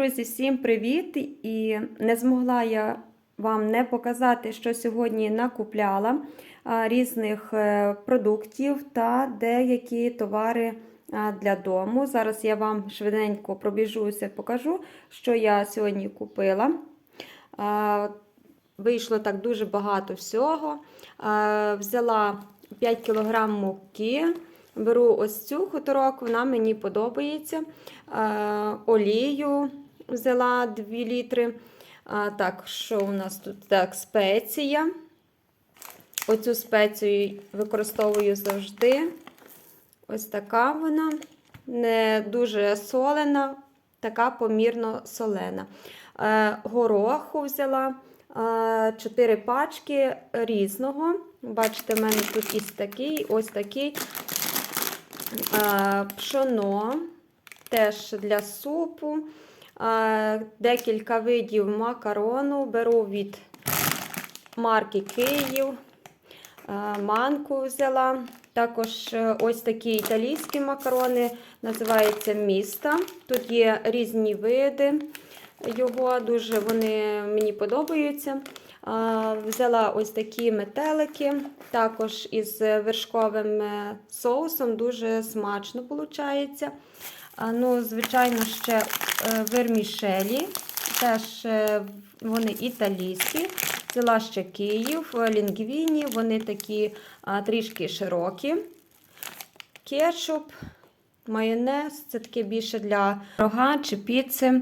Друзі, всім привіт! І не змогла я вам не показати, що сьогодні накупляла різних е, продуктів та деякі товари для дому. Зараз я вам швиденько пробіжуся, покажу, що я сьогодні купила. Вийшло так дуже багато всього. Взяла 5 кг муки. Беру ось цю хуторок, вона мені подобається. Олію взяла 2 літри. А, так, що у нас тут? Так, спеція. Оцю спецію використовую завжди. Ось така вона. Не дуже солена, така помірно солена. Е, гороху взяла. 4 пачки різного. Бачите, в мене тут ось такий, ось такий пшоно, теж для супу, декілька видів макарону. Беру від марки Київ, манку взяла. Також е, ось такі італійські макарони, називається міста. Тут є різні види його, дуже вони мені подобаються. Взяла ось такі метелики, також із вершковим е, соусом, дуже смачно виходить. Ну, Звичайно, ще вермішелі, теж е, вони італійські. Взяла ще Київ, лінгвіні, вони такі трішки широкі. Кетчуп, майонез це таке більше для рога чи піци.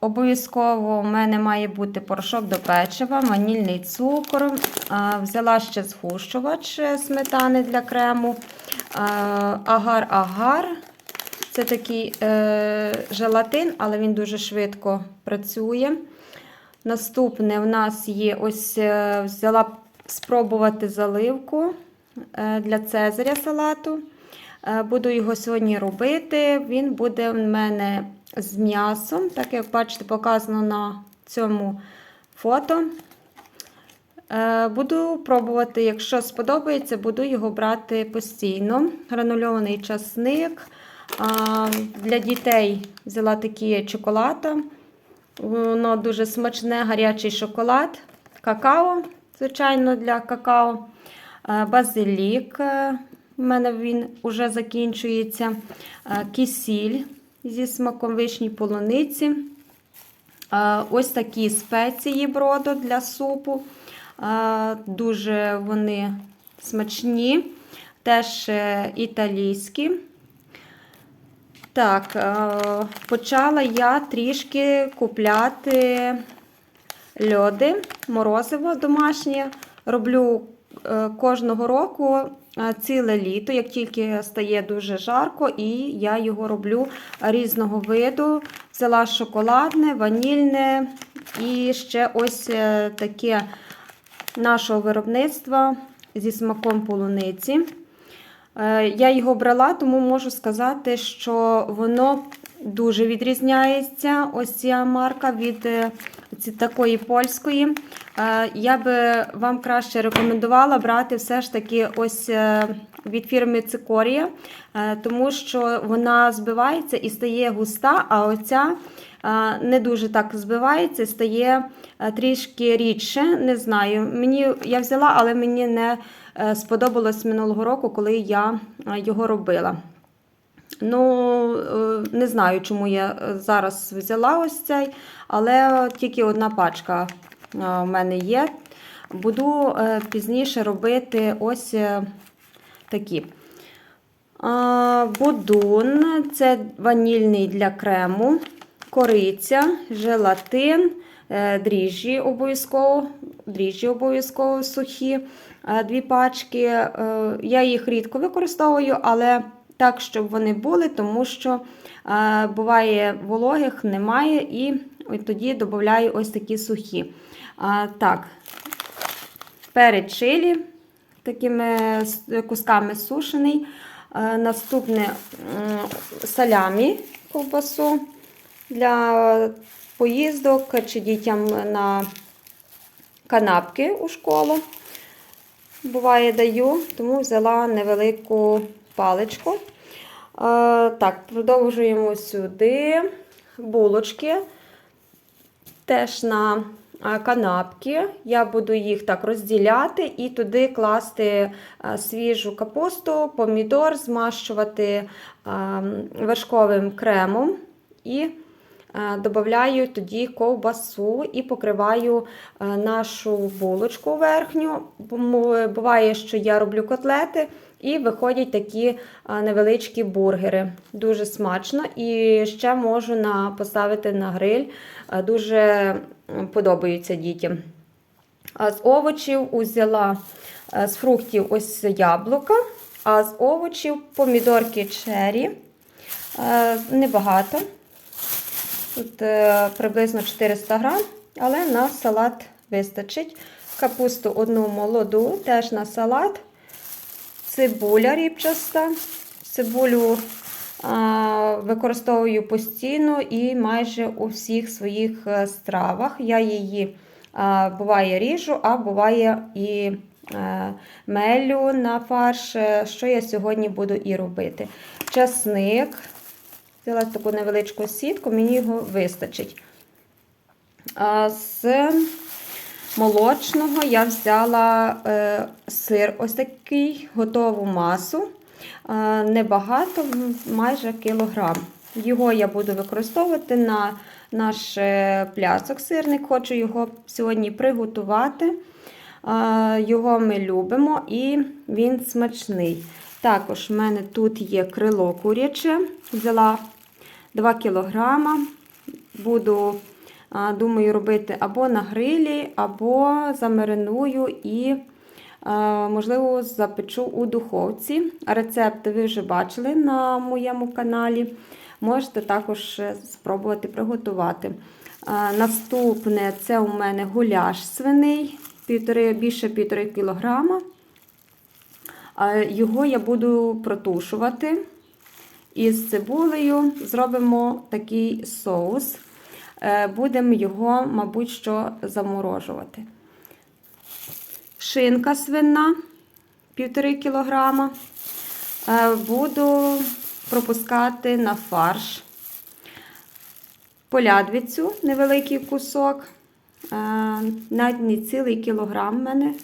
Обов'язково у мене має бути порошок до печива, ванільний цукор. Взяла ще згущувач сметани для крему. Агар-агар. Це такий е, желатин, але він дуже швидко працює. Наступне в нас є ось е, взяла спробувати заливку е, для Цезаря салату. Е, буду його сьогодні робити. Він буде в мене з м'ясом, так як бачите, показано на цьому фото. Е, буду пробувати, якщо сподобається, буду його брати постійно. Гранульований часник. Для дітей взяла такі чоколада. Воно дуже смачне, гарячий шоколад, какао, звичайно, для какао, е, базилік у мене він вже закінчується. Е, кисіль зі смаком вишні полуниці. Е, ось такі спеції бродо для супу. Е, дуже вони смачні, теж італійські. Так, почала я трішки купляти льоди, морозиво домашнє. Роблю кожного року ціле літо, як тільки стає дуже жарко, і я його роблю різного виду. Взяла шоколадне, ванільне і ще ось е, таке нашого виробництва зі смаком полуниці. Е, я його брала, тому можу сказати, що воно дуже відрізняється. Ось ця марка від е, такої польської. Е, я би вам краще рекомендувала брати все ж таки ось від фірми Цикорія, тому що вона збивається і стає густа, а оця не дуже так збивається, стає трішки рідше. Не знаю. Мені Я взяла, але мені не сподобалось минулого року, коли я е, його робила. Ну, е, не знаю, чому я зараз взяла ось цей, але тільки одна пачка в мене є. Буду пізніше робити ось такі. Будун це ванільний для крему, кориця, желатин, дріжджі обов'язково, дріжджі обов'язково сухі. Е, дві пачки. Е, я їх рідко використовую, але так, щоб вони були, тому що е, буває вологих, немає, і тоді додаю ось такі сухі. Так, перед чилі, такими кусками сушений. Наступне салямі ковбасу для поїздок чи дітям на канапки у школу буває, даю, тому взяла невелику паличку. Так, продовжуємо сюди. булочки теж на канапки. Я буду їх так розділяти і туди класти свіжу капусту, помідор, змащувати а, вершковим кремом і а, додаю тоді ковбасу і покриваю нашу булочку верхню. Буває, що я роблю котлети. І виходять такі невеличкі бургери. Дуже смачно. І ще можу поставити на гриль. Дуже подобаються дітям. З овочів узяла е, з фруктів ось яблука, а з овочів помідорки чері. Е, Небагато. Тут е, приблизно 400 грам, але на салат вистачить. Капусту одну молоду, теж на салат цибуля ріпчаста. Цибулю а, використовую постійно і майже у всіх своїх е, стравах. Я її а, буває ріжу, а буває і е, мелю на фарш, що я сьогодні буду і робити. Часник. Взяла таку невеличку сітку, мені його вистачить. З молочного я взяла е, сир, ось такий готову масу. Небагато, майже кілограм. Його я буду використовувати на наш е, пляцок сирник. Хочу його сьогодні приготувати. Його ми любимо і він смачний. Також в мене тут є крило куряче. Взяла 2 кілограма. Буду Думаю, робити або на грилі, або замариную і, можливо, запечу у духовці. Рецепти ви вже бачили на моєму каналі. Можете також спробувати приготувати. Наступне це у мене гуляш свиний, більше 1,5 кг. Його я буду протушувати. Із цибулею зробимо такий соус. Е, Будемо його, мабуть, що заморожувати. Шинка свина 1,5 кг. Е, Буду пропускати на фарш. Полядвицю невеликий кусок. Е, Навіть не цілий кілограм мене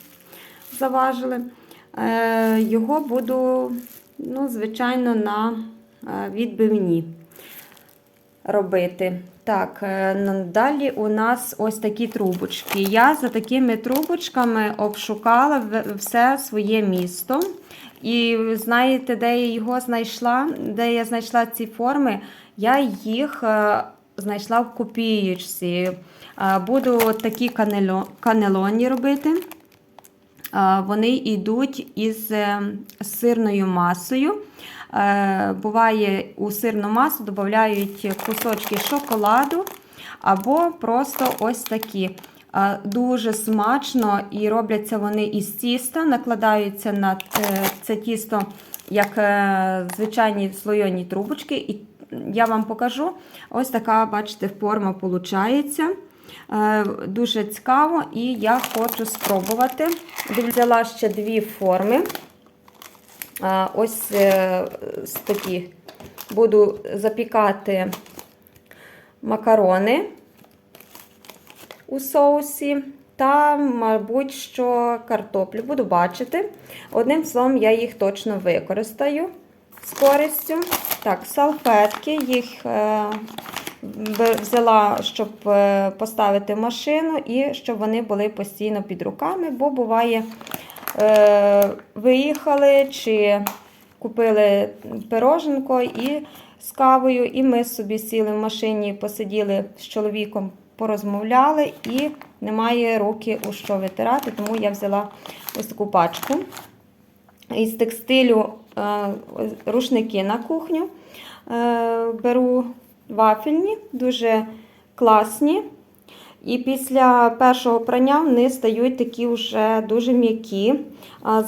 заважили. Його буду, ну, звичайно, на відбивні робити. Так, е, далі у нас ось такі трубочки. Я за такими трубочками обшукала все своє місто. І знаєте, де я його знайшла? Де я знайшла ці форми? Я їх е, знайшла в копіючці. Е, Буду такі канелоні робити. Вони йдуть із сирною масою. Е, Буває, у сирну масу додають кусочки шоколаду або просто ось такі. Е, Дуже смачно і робляться вони із тіста, накладаються на е, це тісто як звичайні слойоні трубочки. І я вам покажу ось така, бачите, форма виходить. Дуже цікаво, і я хочу спробувати. Взяла ще дві форми. Ось е, такі буду запікати макарони у соусі. Та, мабуть, що картоплю буду бачити. Одним словом, я їх точно використаю з користю. Так, салфетки їх е, взяла, щоб е, поставити в машину і щоб вони були постійно під руками, бо буває, виїхали чи купили пироженко і з кавою, і ми собі сіли в машині, посиділи з чоловіком, порозмовляли, і немає руки у що витирати, тому я взяла ось таку пачку. Із текстилю е, рушники на кухню. Е, беру вафельні, дуже класні. І після першого прання вони стають такі вже дуже м'які.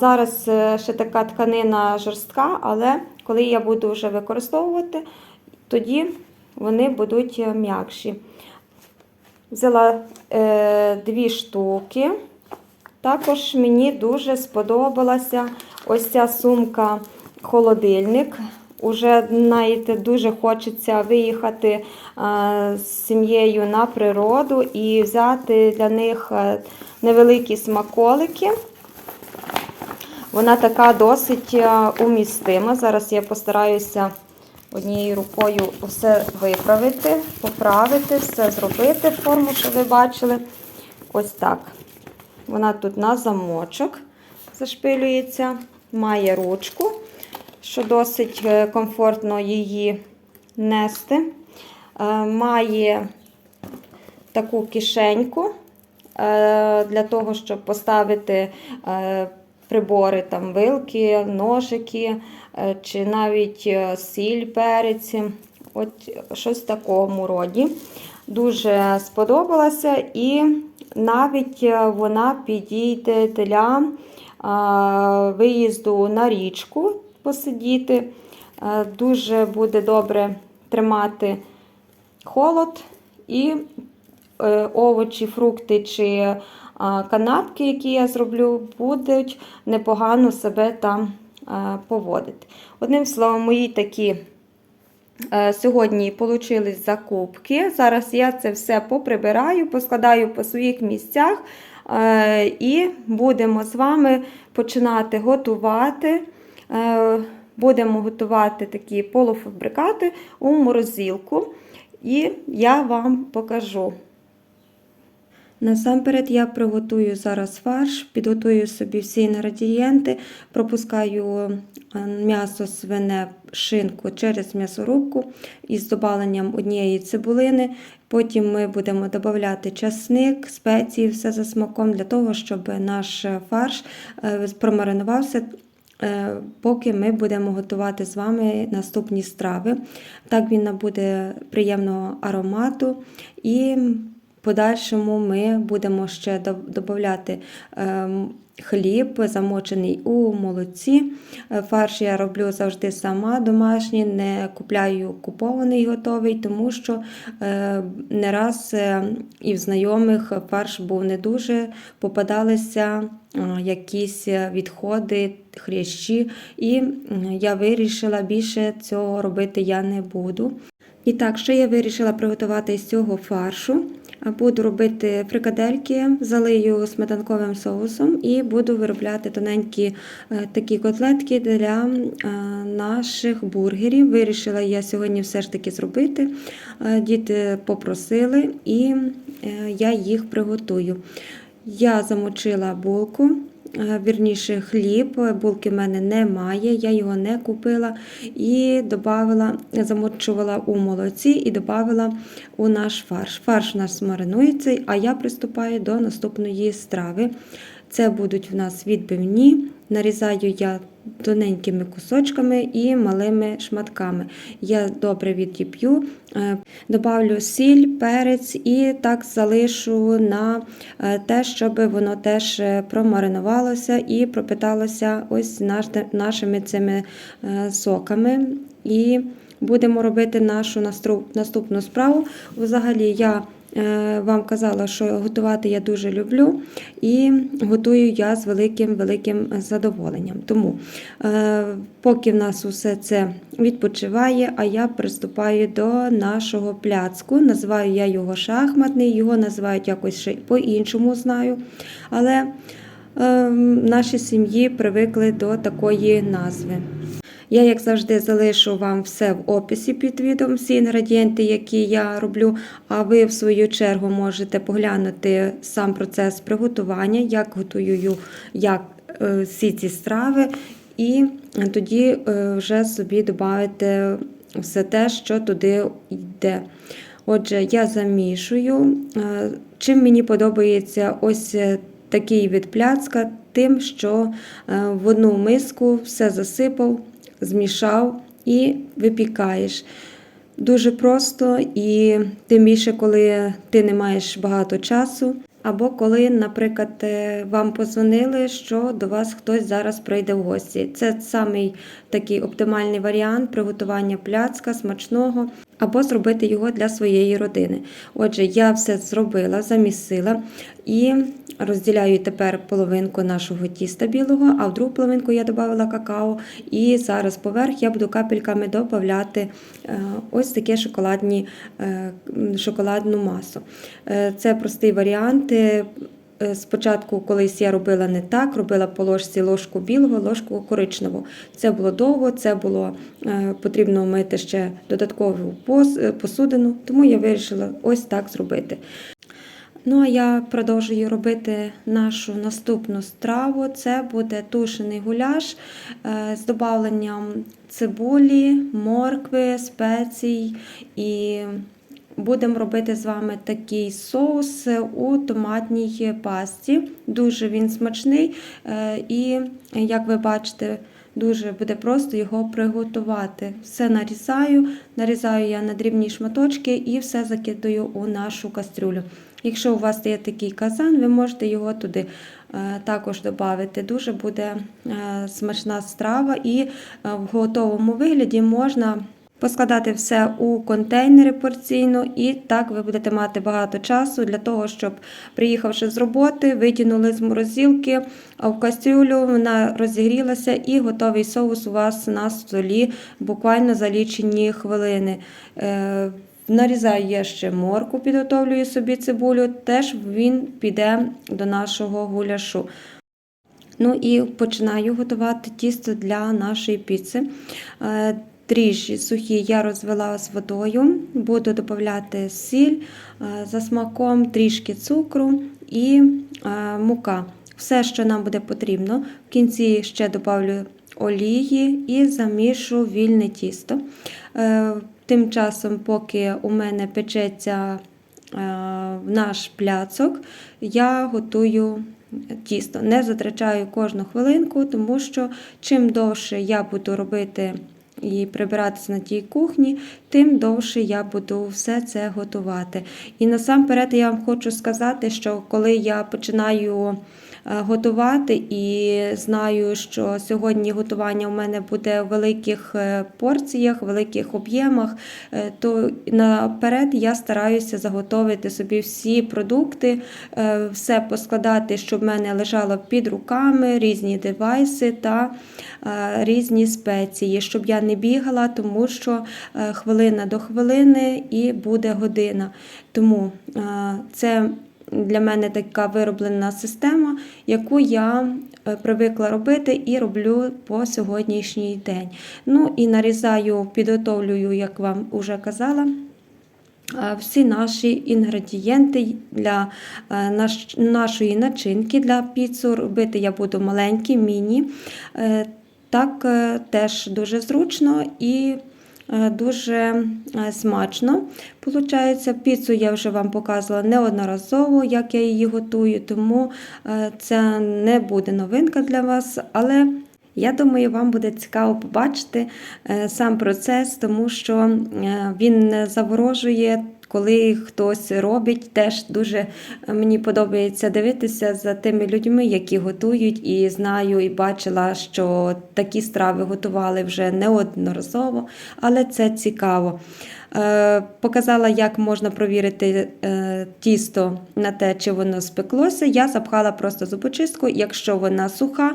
Зараз е, ще така тканина жорстка, але коли я буду вже використовувати, тоді вони будуть е, м'якші. Взяла е, дві штуки. Також мені дуже сподобалася ось ця сумка холодильник. Уже, знаєте, дуже хочеться виїхати е, з сім'єю на природу і взяти для них е, невеликі смаколики. Вона така досить е, умістима. Зараз я постараюся однією рукою все виправити, поправити, все зробити форму, що ви бачили. Ось так. Вона тут на замочок зашпилюється, має ручку, що досить е, комфортно її нести. Е, Має таку кишеньку е, для того, щоб поставити прибори, там вилки, ножики, чи навіть сіль, перець. От щось в такому роді. Дуже сподобалася і навіть вона підійде для виїзду на річку посидіти. Е, Дуже буде добре тримати холод і е, овочі, фрукти чи канапки, які я зроблю, будуть непогано себе там поводити. Одним словом, мої такі е, сьогодні вийшли закупки. Зараз я це все поприбираю, поскладаю по своїх місцях е, і будемо з вами починати готувати. Е, Будемо готувати такі полуфабрикати у морозилку. І я вам покажу. Насамперед я приготую зараз фарш, підготую собі всі інгредієнти, пропускаю е, м'ясо свине шинку через м'ясорубку із добавленням однієї цибулини. Потім ми будемо додавати часник, спеції, все за смаком, для того, щоб наш фарш е, промаринувався поки ми будемо готувати з вами наступні страви. Так він набуде приємного аромату і подальшому ми будемо ще додати хліб, замочений у молоці. Е, Фарш я роблю завжди сама домашній, не купляю купований готовий, тому що е, не раз е, і в знайомих фарш був не дуже, попадалися якісь відходи, хрящі, і я вирішила більше цього робити я не буду. І так, що я вирішила приготувати з цього фаршу. Буду робити фрикадельки, залию сметанковим соусом і буду виробляти тоненькі е, такі котлетки для е, наших бургерів. Вирішила я сьогодні все ж таки зробити. Е, Діти попросили, і я їх приготую. Я замочила булку. Е, Вірніше хліб, булки в мене немає, я його не купила і добавила, замочувала у молоці і додавала у наш фарш. Фарш у нас маринується, а я приступаю до наступної страви. Це будуть в нас відбивні. Нарізаю я тоненькими кусочками і малими шматками. Я добре відіп'ю, е, добавлю сіль, перець і так залишу на е, те, щоб воно теж е, промаринувалося і пропиталося ось нашими цими соками. І будемо робити нашу наступну справу. Взагалі, я вам казала, що готувати я дуже люблю і готую я з великим великим задоволенням. Тому, е, поки в нас усе це відпочиває, а я приступаю до нашого пляцку. Називаю я його шахматний, його називають якось ще по-іншому знаю. Але е, наші сім'ї привикли до такої назви. Я, як завжди, залишу вам все в описі під відео, всі інгредієнти, які я роблю. А ви, в свою чергу, можете поглянути сам процес приготування, як готую я е, всі ці страви, і тоді е, вже собі додати все те, що туди йде. Отже, я замішую. Е, Чим мені подобається ось такий від пляцка, тим, що в одну миску все засипав, змішав і випікаєш. Дуже просто і тим більше, коли ти не маєш багато часу, Або коли, наприклад, е, вам позвонили, що до вас хтось зараз прийде в гості. Це самий такий оптимальний варіант приготування пляцка смачного, або зробити його для своєї родини. Отже, я все зробила, замісила і розділяю тепер половинку нашого тіста білого, а в другу половинку я додала какао. І зараз поверх я буду капельками додати ось таке шоколадні, е, шоколадну масу. Е, Це простий варіант. Е, е, Спочатку, колись я робила не так, робила по ложці ложку білого, ложку коричневого. Це було довго, це було е, потрібно мити ще додаткову е, посудину, тому я вирішила ось так зробити. Ну, а я продовжую робити нашу наступну страву. Це буде тушений гуляш е, з додавленням цибулі, моркви, спецій і будемо робити з вами такий соус у томатній пасті. Дуже він смачний е, і, як ви бачите, Дуже буде просто його приготувати. Все нарізаю, нарізаю я на дрібні шматочки і все закидаю у нашу кастрюлю. Якщо у вас є такий казан, ви можете його туди е, також додати. Дуже буде е, смачна страва, і е, в готовому вигляді можна поскладати все у контейнери порційно, і так ви будете мати багато часу для того, щоб, приїхавши з роботи, витягнули з морозилки в кастрюлю, вона розігрілася, і готовий соус у вас на столі буквально за лічені хвилини. Е, Нарізаю я ще морку, підготовлюю собі цибулю, теж він піде до нашого гуляшу. Ну і починаю готувати тісто для нашої піци. Е, Дріжджі сухі я розвела з водою, буду додати сіль е, за смаком, трішки цукру і е, мука. Все, що нам буде потрібно. В кінці ще додавлю олії і замішу вільне тісто. Тим часом, поки у мене печеться е, наш пляцок, я готую тісто. Не затрачаю кожну хвилинку, тому що чим довше я буду робити і прибиратися на тій кухні, тим довше я буду все це готувати. І насамперед я вам хочу сказати, що коли я починаю готувати і знаю, що сьогодні готування у мене буде в великих е, порціях, великих об'ємах, е, то наперед я стараюся заготовити собі всі продукти, е, все поскладати, щоб в мене лежало під руками, різні девайси та е, різні спеції, щоб я не бігала, тому що е, хвилина до хвилини і буде година. Тому е, це для мене така вироблена система, яку я е, привикла робити і роблю по сьогоднішній день. Ну і нарізаю, підготовлюю, як вам вже казала. е, Всі наші інгредієнти для е, нашої начинки для піцу. Робити я буду маленькі, міні. Так теж дуже зручно і дуже е, смачно. Получається, піцу я вже вам показувала неодноразово, як я її готую, тому е, це не буде новинка для вас. Але я думаю, вам буде цікаво побачити е, сам процес, тому що е, він не заворожує. Коли хтось робить, теж дуже е, мені подобається дивитися за тими людьми, які готують, і знаю, і бачила, що такі страви готували вже неодноразово, але це цікаво. Е, Показала, як можна провірити е, тісто на те, чи воно спеклося. Я запхала просто зубочистку. Якщо вона суха,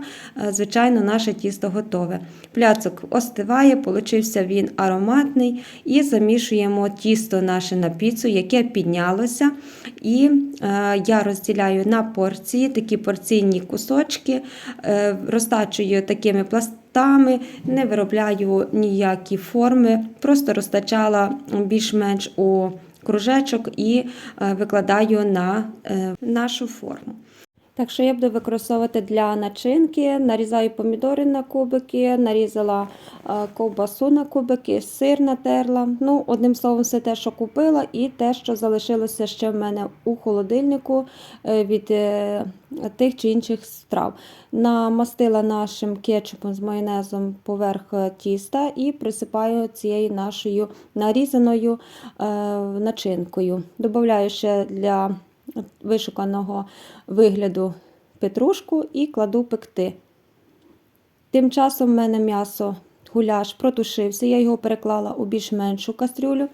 е, звичайно, наше тісто готове. Пляцок остиває, получився він ароматний. І замішуємо тісто наше на піцу, яке піднялося. І я розділяю на порції, такі порційні кусочки, розтачую такими пластами, не виробляю ніякі форми, просто розтачала більш-менш у кружечок і е, викладаю на е, нашу форму. Так що я буду використовувати для начинки, нарізаю помідори на кубики, нарізала е, ковбасу на кубики, сир натерла. Ну, одним словом, все те, що купила, і те, що залишилося ще в мене у холодильнику е, від е, тих чи інших страв. Намастила нашим кетчупом з майонезом поверх тіста і присипаю цією нашою нарізаною начинкою. Добавляю ще для вишуканого вигляду петрушку і кладу пекти. Тим часом в мене м'ясо гуляш протушився, я його переклала у більш меншу кастрюлю.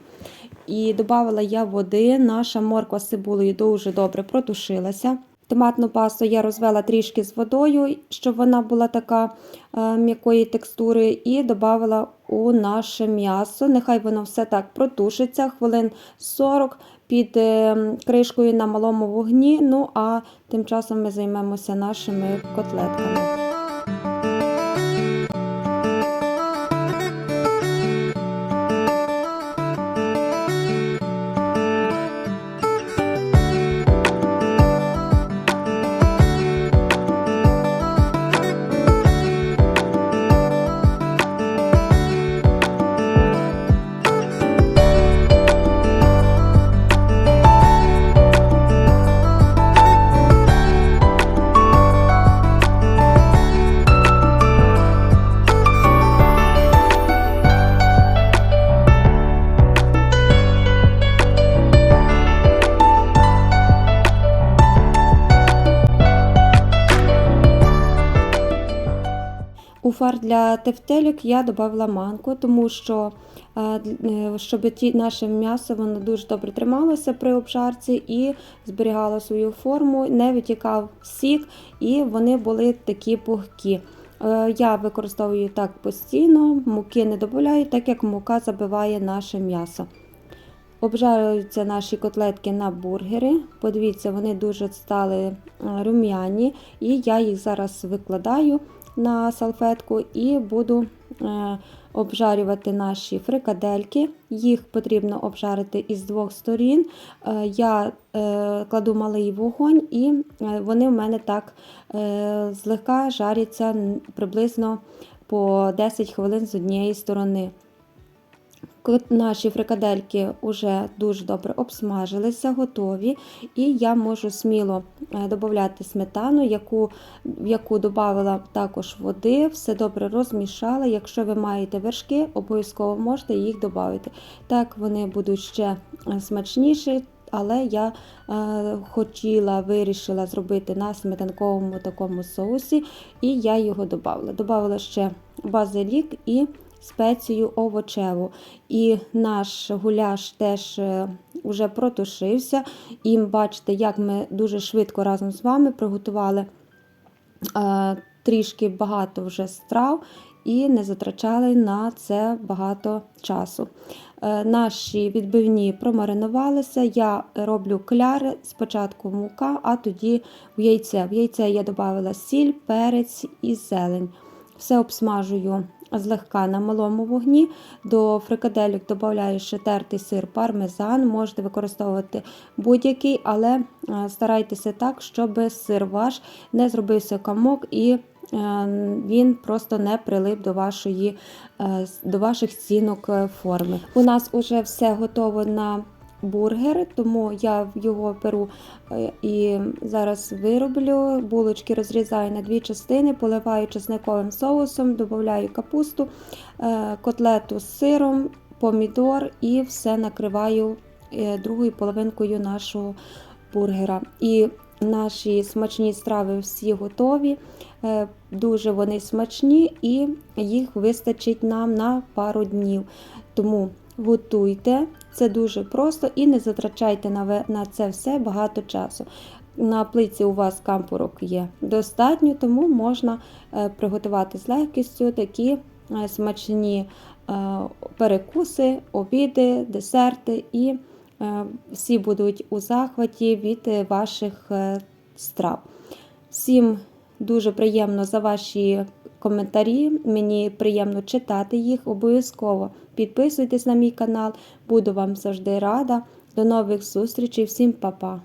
І додала я води. Наша морква з цибулею дуже добре протушилася. Томатну пасту я розвела трішки з водою, щоб вона була така е, м'якої текстури, і додала у наше м'ясо. Нехай воно все так протушиться, хвилин 40 під е, кришкою на малому вогні. Ну а тим часом ми займемося нашими котлетками. Для тефтелік я додала манку, тому що е, е, щоб ті наше м'ясо воно дуже добре трималося при обжарці і зберігало свою форму, не витікав сік, і вони були такі пухкі. Е, Я використовую так постійно, муки не додаю, так як мука забиває наше м'ясо. Обжарюються наші котлетки на бургери. Подивіться, вони дуже стали рум'яні, і я їх зараз викладаю на салфетку і буду е, обжарювати наші фрикадельки. Їх потрібно обжарити із двох сторін. Е, Я е, кладу малий вогонь, і вони в мене так злегка жаряться приблизно по 10 хвилин з однієї сторони. Наші фрикадельки вже дуже добре обсмажилися, готові, і я можу сміло е, додати сметану, яку, яку додала також води, все добре розмішала. Якщо ви маєте вершки, обов'язково можете їх додати. Так вони будуть ще е, смачніші. Але я е, хотіла, вирішила зробити на сметанковому такому соусі, і я його додала. Додала ще базилік і спецію овочеву. І наш гуляш теж е, вже протушився. І бачите, як ми дуже швидко разом з вами приготували е, трішки багато вже страв і не затрачали на це багато часу. Е, Наші відбивні промаринувалися. Я роблю кляри, спочатку мука, а тоді в яйце. В яйце я додала сіль, перець і зелень. Все обсмажую злегка на малому вогні. До фрикаделек додаю ще тертий сир пармезан. Можете використовувати будь-який, але е, старайтеся так, щоб сир ваш не зробився комок і е, він просто не прилип до, вашої, е, до ваших стінок форми. У нас вже все готово на бургер, тому я його беру е, і зараз вироблю. Булочки розрізаю на дві частини, поливаю чесниковим соусом, додаю капусту, е, котлету з сиром, помідор і все накриваю е, другою половинкою нашого бургера. І наші смачні страви всі готові. Дуже вони смачні і їх вистачить нам на пару днів. Тому готуйте, це дуже просто і не затрачайте на це все багато часу. На плиці у вас кампурок є достатньо, тому можна е, приготувати з легкістю такі е, смачні е, перекуси, обіди, десерти, і всі будуть у захваті від ваших страв. Всім дуже приємно за ваші коментарі. Мені приємно читати їх. Обов'язково підписуйтесь на мій канал, буду вам завжди рада. До нових зустрічей, всім па-па!